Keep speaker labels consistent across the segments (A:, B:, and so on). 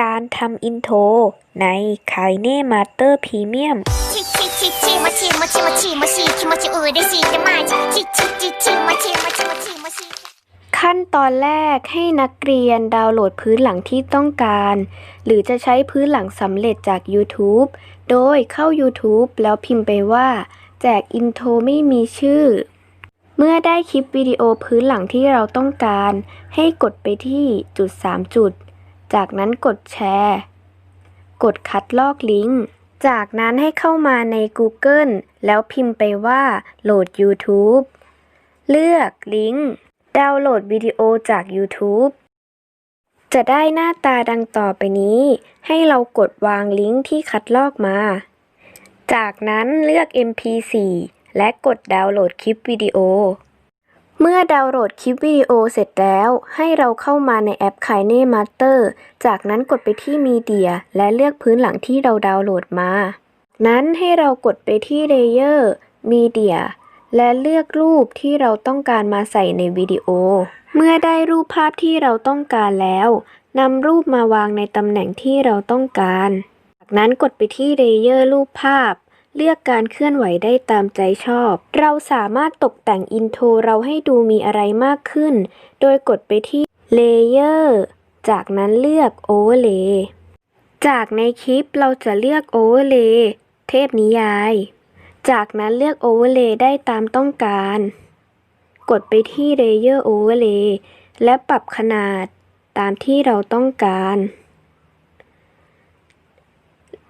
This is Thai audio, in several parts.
A: การทำอินโทรใน
B: คายเน่มาเตอร์พรีเมียม
A: ขั้นตอนแรกให้นักเรียนดาวน์โหลดพื้นหลังที่ต้องการ หรือจะใช้พื้นหลังสำเร็จจาก YouTube โดยเข้า YouTube แล้วพิมพ์ไปว่า แจกอินโทรไม่มีชื่อ เมื่อได้คลิปวิดีโอพื้นหลังที่เราต้องการ ให้กดไปที่จุด 3 จุด จากนั้นกดแชร์ กดคัดลอกลิงก์ จากนั้นให้เข้ามาใน Google แล้วพิมพ์ไปว่าโหลด YouTube เลือกลิงก์ ดาวน์โหลดวิดีโอจาก YouTube จะได้หน้าตาดังต่อไปนี้ ให้เรากดวางลิงก์ที่คัดลอกมา จากนั้นเลือก MP4 และกดดาวน์โหลดคลิปวิดีโอ เมื่อดาวน์โหลดคลิปวิดีโอเสร็จแล้ว ให้เราเข้ามาในแอป k i n e Master จากนั้นกดไปที่มีเดียและเลือกพื้นหลังที่เราดาวน์โหลดมา นั้นให้เรากดไปที่ Layer Media และเลือกรูปที่เราต้องการมาใส่ในวิดีโอ เมื่อได้รูปภาพที่เราต้องการแล้วนำรูปมาวางในตำแหน่งที่เราต้องการ จากนั้นกดไปที่ Layer รูปภาพ เลือกการเคลื่อนไหวได้ตามใจชอบ เราสามารถตกแต่งอินโทรเราให้ดูมีอะไรมากขึ้น โดยกดไปที่ Layer จากนั้นเลือก Overlay จากในคลิปเราจะเลือก Overlay เทพนิยาย จากนั้นเลือก Overlay ได้ตามต้องการ กดไปที่ Layer Overlay และปรับขนาดตามที่เราต้องการ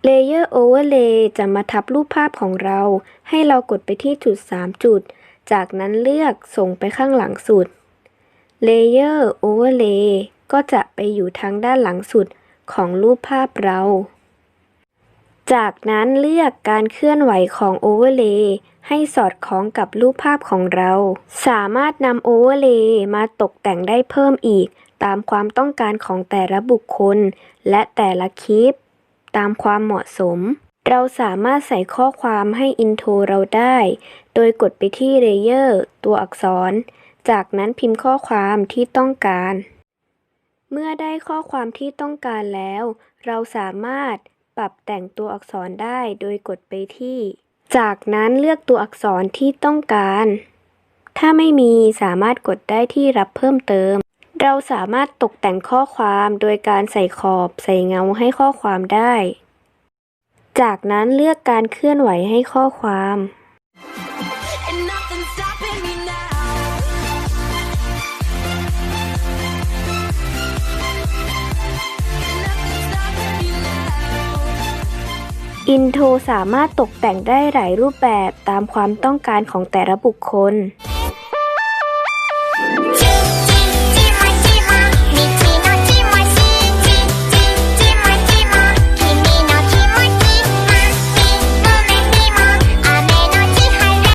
A: Layer Overlay จะมาทับรูปภาพของเรา ให้เรากดไปที่จุด 3 จุด จากนั้นเลือกส่งไปข้างหลังสุด Layer Overlay ก็จะไปอยู่ทางด้านหลังสุดของรูปภาพเรา จากนั้นเลือกการเคลื่อนไหวของ Overlay ให้สอดคล้องกับรูปภาพของเรา สามารถนำ Overlay มาตกแต่งได้เพิ่มอีก ตามความต้องการของแต่ละบุคคล และแต่ละคลิป ตามความเหมาะสม เราสามารถใส่ข้อความให้อินโทรเราได้ โดยกดไปที่ Layer ตัวอักษร จากนั้นพิมพ์ข้อความที่ต้องการ เมื่อได้ข้อความที่ต้องการแล้ว เราสามารถปรับแต่งตัวอักษรได้โดยกดไปที่ จากนั้นเลือกตัวอักษรที่ต้องการ ถ้าไม่มีสามารถกดได้ที่รับเพิ่มเติม เราสามารถตกแต่งข้อความโดยการใส่ขอบใส่เงาให้ข้อความได้ จากนั้นเลือกการเคลื่อนไหวให้ข้อความ
C: And nothing's stopping me now.
A: อินโทรสามารถตกแต่งได้หลายรูปแบบตามความต้องการของแต่ละบุคคล「